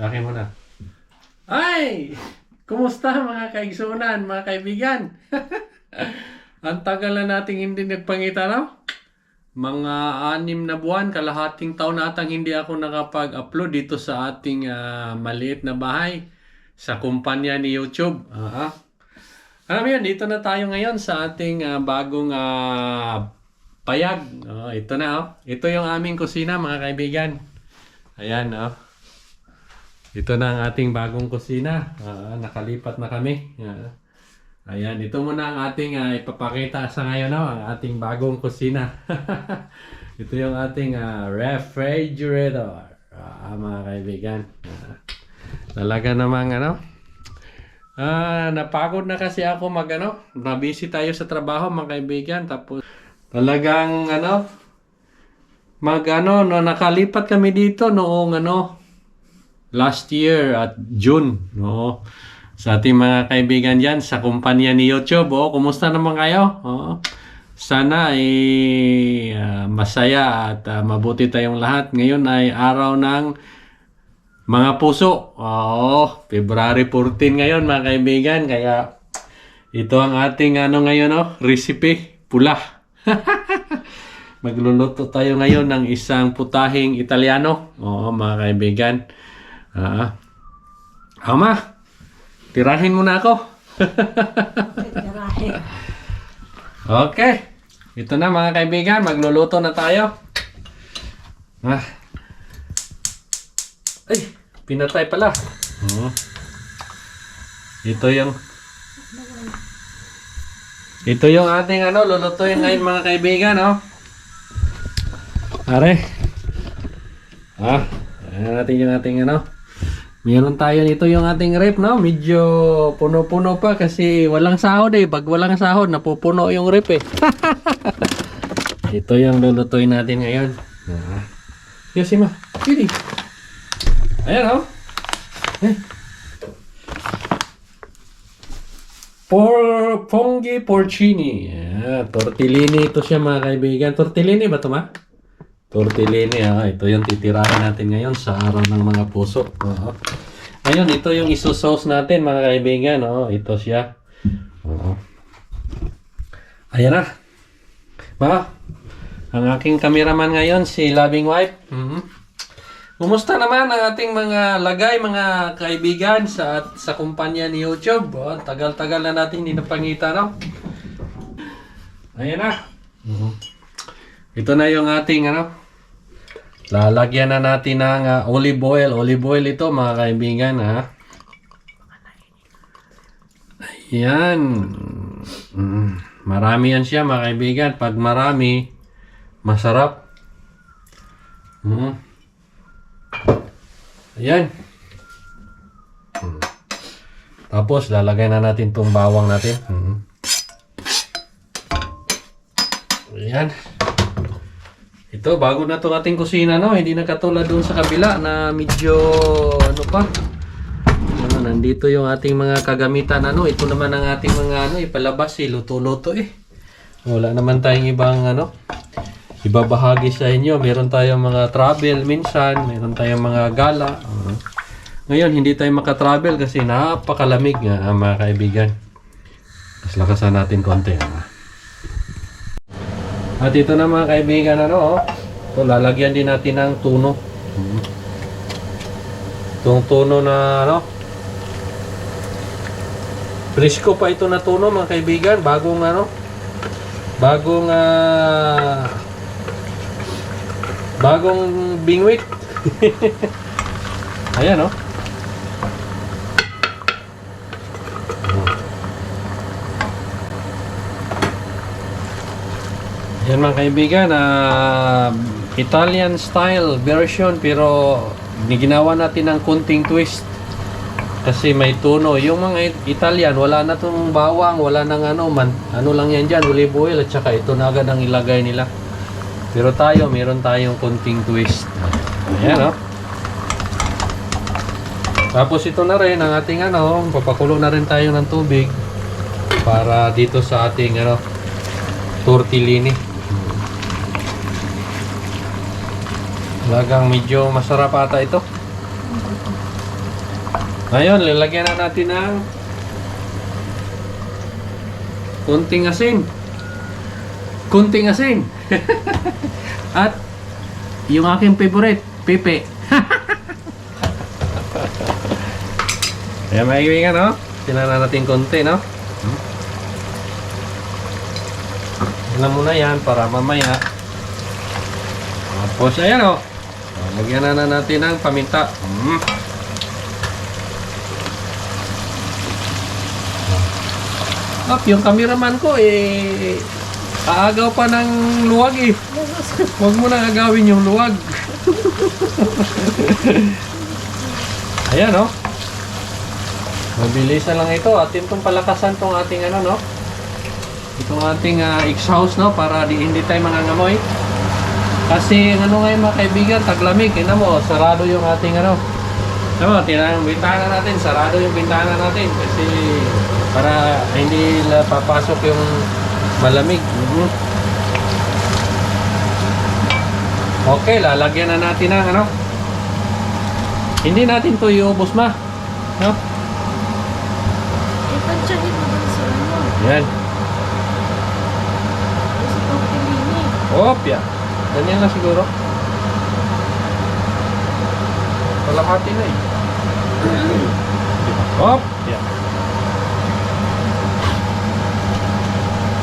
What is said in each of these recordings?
Akin mo na. Ay! Kumusta mga kaigsunan, mga kaibigan? Ang tagal na nating hindi nagpangita, no? Mga anim na buwan, kalahating taon na atang hindi ako nakapag-upload dito sa ating ah, maliit na bahay sa kumpanya ni YouTube. Aha. Alam mo yun, dito na tayo ngayon sa ating ah, bagong ah, payag. Oh, ito na, oh. Ito yung aming kusina, mga kaibigan. Ayan, oh. Ito na ang ating bagong kusina. Ah, nakalipat na kami. Ah. Ayan, ito muna ang ating ah, ipapakita sa ngayon, no? ang ating bagong kusina. ito yung ating ah, refrigerator. Ah, mga kaibigan. Ah, talaga namang ano, Ah, napagod na kasi ako mag ano, na-busy tayo sa trabaho mga kaibigan tapos talagang ano mag ano no nakalipat kami dito noong ano last year at June no sa ating mga kaibigan diyan sa kumpanya ni YouTube oh kumusta naman kayo oh sana ay ah, masaya at ah, mabuti tayong lahat ngayon ay araw ng mga puso. Oo, February 14 ngayon mga kaibigan. Kaya ito ang ating ano ngayon oh, recipe, pula. Magluluto tayo ngayon ng isang putahing Italiano. Oo, mga kaibigan. Ah. Ama, tirahin mo na ako. okay. Ito na mga kaibigan, magluluto na tayo. Ah. Ay, pinatay pala. Oo. Ito yung Ito yung ating ano, lulutuin ngayon mga kaibigan, oh. Pare. Ah, ayan natin yung ating ano. Meron tayo nito yung ating rep, no? Medyo puno-puno pa kasi walang sahod eh. Pag walang sahod, napupuno yung rep eh. Ito yung lulutuin natin ngayon. Ah. Yosima, Kiri. Ayan oh. Eh. Por Ponghi porcini. Yeah, tortellini ito siya mga kaibigan. Tortellini ba ito ma? Tortellini ah. Ito yung titirahin natin ngayon sa araw ng mga puso. Oo. Ngayon, ito yung isusauce natin mga kaibigan. Oh, ito siya. Oo. Ayan na. Ma, ang aking cameraman ngayon, si Loving Wife. Mhm. Kumusta naman ang ating mga lagay, mga kaibigan sa sa kumpanya ni YouTube? Oh, tagal-tagal na natin hindi napangita, no? Ayan na. Mhm. Ito na yung ating ano. Lalagyan na natin ng ah, olive oil. Olive oil ito, mga kaibigan, ha? Ayan. Mm, Marami yan siya, mga kaibigan. Pag marami, masarap. Mm. Ayan. Mm. Tapos, lalagay na natin itong bawang natin. Mm. Ayan. Ito, bago na itong ating kusina, no? Hindi na katulad doon sa kabila na medyo, ano pa, ano, nandito yung ating mga kagamitan, ano? Ito naman ang ating mga, ano, ipalabas, eh, luto-luto, eh. Wala naman tayong ibang, ano, ibabahagi sa inyo. Meron tayong mga travel minsan, meron tayong mga gala. Uh, ngayon, hindi tayo makatravel kasi napakalamig nga, ah, mga kaibigan. Mas lakasan natin konti. Ah. At ito na mga kaibigan, ano, oh. Ito, lalagyan din natin ng tuno. Mhm. Itong tuno na, ano, Presko pa ito na tuno, mga kaibigan. Bagong, ano, bagong, ah, bagong bingwit. Ayan, oh. Yan mga kaibigan, ah, Italian style version pero ginawa natin ng kunting twist. Kasi may tuno. Yung mga It- Italian, wala na tong bawang, wala nang ano, man, ano lang yan dyan, olive oil at saka ito na agad ang ilagay nila. Pero tayo, meron tayong kunting twist. Ayan, oh. Tapos ito na rin ang ating ano, papakulo na rin tayo ng tubig para dito sa ating ano, tortellini. Talagang medyo masarap ata ito. Ngayon, lalagyan na natin ng kunting asin. Kunting asin. At yung aking favorite, pepe. Ayan, mga kaibigan, no? Tinala natin konti, no? Alam mo na yan para mamaya. Tapos, ayan, oh. Lagyan na, na natin ng paminta. Mm. Up, yung cameraman ko, eh, aagaw pa ng luwag, eh. Huwag mo na agawin yung luwag. Ayan, oh. Mabilisan lang ito. Atin itong palakasan tong ating ano, no? Itong ating ah, exhaust, no? Para di, hindi tayo mangangamoy. Kasi ano ngayon mga kaibigan, taglamig. Ina mo, sarado yung ating ano. Ano, tinang bintana natin, sarado yung bintana natin. Kasi para hindi papasok yung malamig. Mhm. Okay, lalagyan na natin ng ano. Hindi natin to iubos ma. No? Ipansyahin mo dun sa ano. Yan. Sa pagpilini. Opya. Ganyan na siguro. Kalahati na eh. Op! Yan.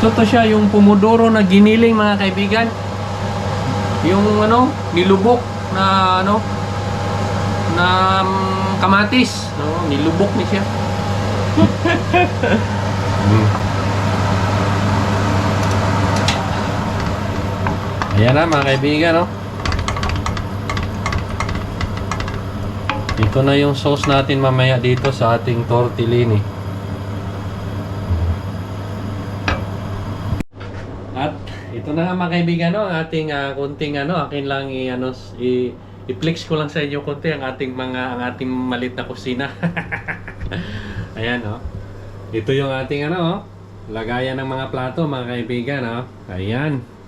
Ito to siya, yung pumudoro na giniling mga kaibigan. Yung ano, nilubok na ano, na mm, kamatis. No, nilubok ni siya. Ayan na mga kaibigan, no? Ito na yung sauce natin mamaya dito sa ating tortellini. At ito na nga mga kaibigan, no? Ang ating ah, kunting ano, akin lang i, ano, i, i-flex ko lang sa inyo konti ang ating mga, ang ating malit na kusina. Ayan, no? Ito yung ating ano, oh, lagayan ng mga plato mga kaibigan, no? Ayan.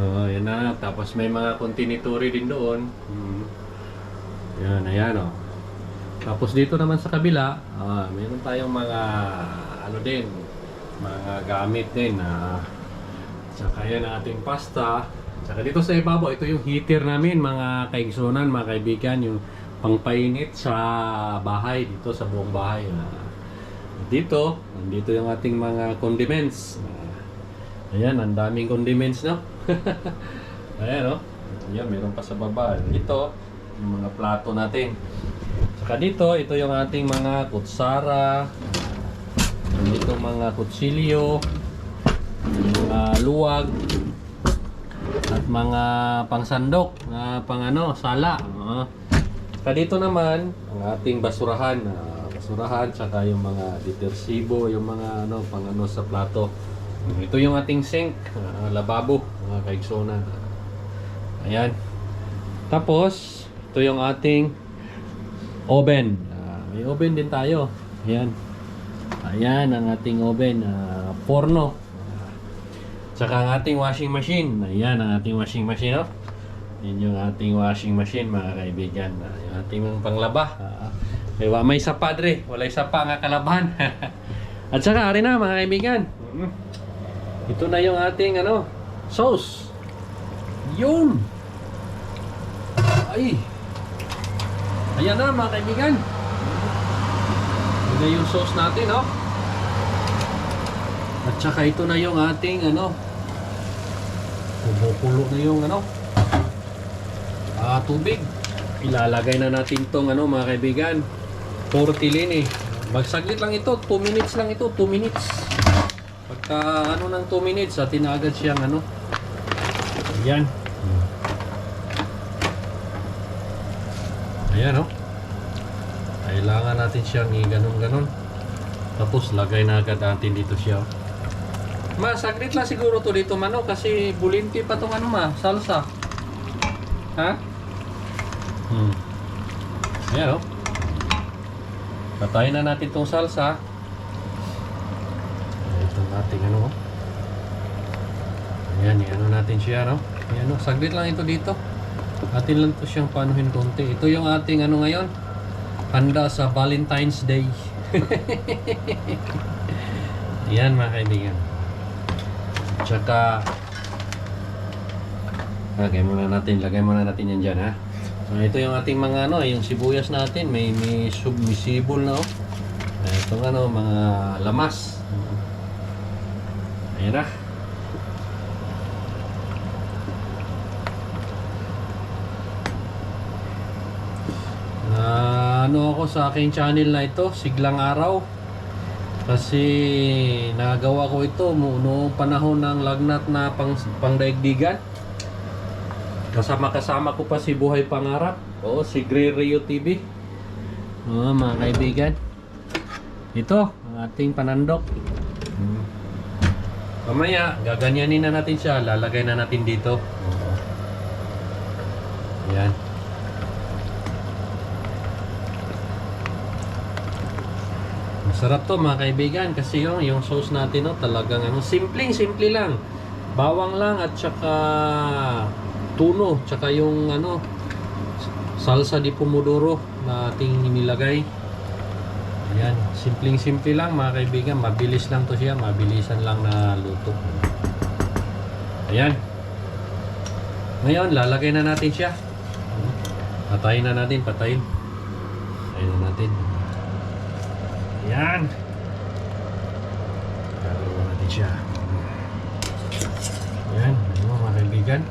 Oo, yan na. Tapos may mga kontinituri din doon. Hmm. Yan, ayan o. Tapos dito naman sa kabila, ah, mayroon tayong mga ano din, mga gamit din na saka yan ang ating pasta. Saka dito sa ibabaw, ito yung heater namin mga kaigsunan, mga kaibigan, yung pangpainit sa bahay, dito sa buong bahay. Ah, dito, nandito yung ating mga condiments. Ah, Ayan, ang daming condiments, no? Ayan, no? Ayan, meron pa sa baba. Ito, yung mga plato natin. Saka dito, ito yung ating mga kutsara. Dito mga kutsilyo. Mga luwag. At mga pangsandok na pang ano, sala. Uh, saka dito naman, ang ating basurahan. ah, basurahan, saka yung mga detersibo, yung mga ano, pang ano sa plato. Ito yung ating sink, ah, lababo, mga kaigsonan. Ayan. Tapos, ito yung ating oven. Ah, may oven din tayo. Ayan. Ayan ang ating oven. ah, porno. Ah, Tsaka ang ating washing machine. Ayan ang ating washing machine. Oh. Yan yung ating washing machine mga kaibigan. Ah, yung ating panglaba. Ah, may, may sapa dre. Wala sapa nga kalaban. At saka ari na mga kaibigan. Mm. Ito na yung ating ano, sauce. Yun. Ay. Ayan na mga kaibigan. Ito na yung sauce natin, oh. At saka ito na yung ating ano, kumukulo na yung ano, ah, tubig. Ilalagay na natin tong ano mga kaibigan, tortellini. Magsaglit lang ito, 2 minutes lang ito, 2 minutes. Pagka ano ng 2 minutes, atin na agad siyang ano. Ayan. Ayan oh. Kailangan natin siyang i-ganon-ganon. Tapos lagay na agad natin dito siya. oh. Ma, saglit lang siguro to dito mano kasi bulinti pa tong ano ma, salsa. Ha? Hmm. Ayan oh. Patayin na natin tong salsa. Ito natin ano oh. Ayan, ano natin siya no. Ayan oh, saglit lang ito dito. Atin lang to siyang panuhin konti. Ito yung ating ano ngayon. handa sa Valentine's Day. Yan mga kaibigan. Tsaka, lagay muna natin, lagay muna natin yan dyan ha. So, ito yung ating mga ano, yung sibuyas natin, may, may submisibol na oh. Itong ano, mga lamas. Ayan na. Ano ako sa aking channel na ito, Siglang Araw. Kasi nagawa ko ito noong panahon ng lagnat na pang, pangdaigdigan. Kasama kasama ko pa si Buhay Pangarap. Oo, si Gray Rio TV. Oo, mga kaibigan. Ito, ating panandok. Mamaya, gaganyanin na natin siya. Lalagay na natin dito. Ayan. Masarap to mga kaibigan kasi yung, yung sauce natin no, talagang ano, simpleng simple lang. Bawang lang at saka tuno, tsaka yung ano salsa di pomodoro na ating nilagay. Ayan, simpleng simple lang mga kaibigan, mabilis lang to siya, mabilisan lang na luto. Ayan. Ngayon, lalagay na natin siya. Patayin na natin, patayin. Patayin na natin. Ayan. Lalagay na natin siya. Ayan, ano mga kaibigan.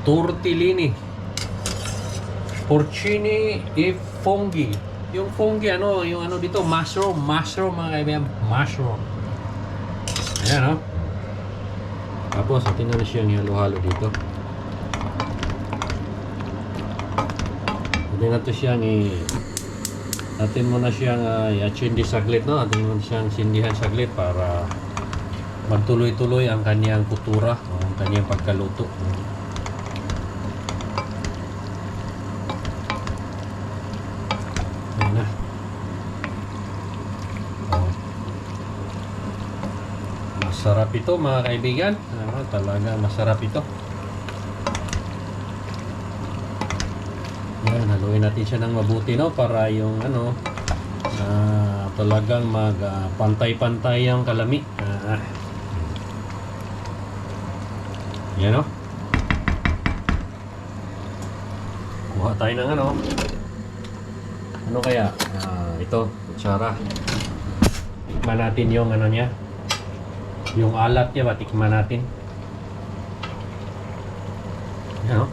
Tortellini. Porcini e funghi. Yung funghi, ano, yung ano dito, mushroom, mushroom mga kaibigan, mushroom. Ayan, oh. Tapos, atin na siyang halo-halo dito. Pwede na to siyang i... Atin mo na siyang uh, i-achindi saglit, no? Atin mo na siyang sindihan saglit para magtuloy-tuloy ang kanyang kutura, ang kanyang pagkaluto. Ayan na. Oh. Masarap ito mga kaibigan. Ano, talaga masarap ito. Yan, haluin natin siya ng mabuti no para yung ano ah, talagang mag ah, pantay-pantay ang kalami. Ah. Yan no. Kuha tayo ng ano. Ano kaya? Ah, ito, kutsara. Tikman natin yung ano niya. Yung alat niya ba? Tikman natin. Yan no.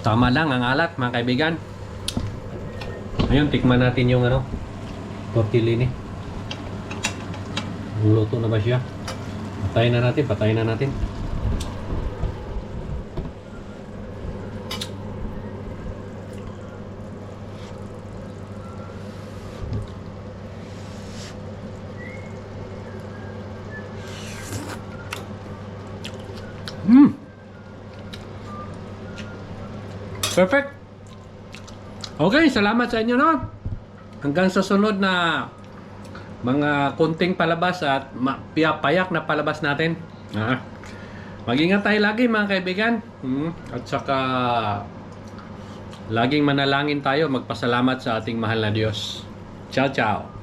Tama lang ang alat mga kaibigan. Ngayon, tikman natin yung ano, tortellini. Luto na ba siya? Patayin na natin, patayin na natin. Hmm. Perfect. Okay, salamat sa inyo no. Hanggang sa sunod na mga kunting palabas at payak na palabas natin. Ah. Mag-ingat tayo lagi mga kaibigan. Hmm. At saka laging manalangin tayo, magpasalamat sa ating mahal na Diyos. Ciao, ciao.